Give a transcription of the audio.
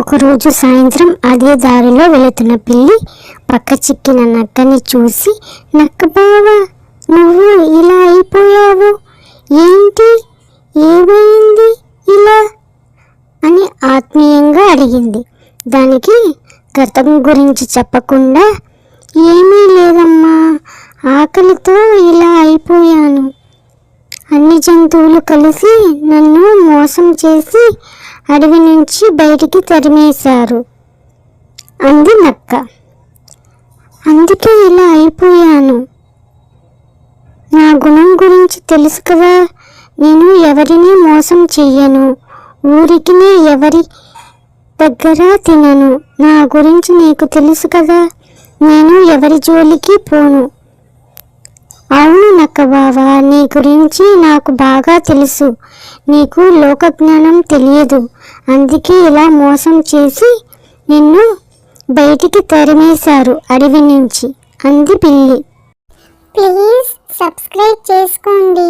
ఒకరోజు సాయంత్రం అదే దారిలో వెళుతున్న పిల్లి పక్క చిక్కిన నక్కని చూసి నక్క బావా నువ్వు ఇలా అయిపోయావు? ఏంటి? ఏమైంది ఇలా? అని ఆత్మీయంగా అడిగింది. దానికి గతం గురించి చెప్పకుండా ఏమీ లేదమ్మా ఆకలితో ఇలా అయిపోయాను. అన్ని జంతువులు కలిసి నన్ను మోసం చేసి అడవి నుంచి బయటికి తరిమేశారు. అంది నక్క. అందుకే ఇలా అయిపోయాను. నా గుణం గురించి తెలుసు కదా. నేను ఎవరిని మోసం చెయ్యను. ఊరికినే ఎవరి దగ్గర తినను. నా గురించి నీకు తెలుసు కదా. నేను ఎవరి జోలికి పోను. అవును నక్క బావా నీ గురించి నాకు బాగా తెలుసు. నీకు లోకజ్ఞానం తెలియదు. అందుకే ఇలా మోసం చేసి నిన్ను బయటికి తరిమేశారు అడవి నుంచి. అంది పిల్లి. ప్లీజ్ సబ్స్క్రైబ్ చేసుకోండి.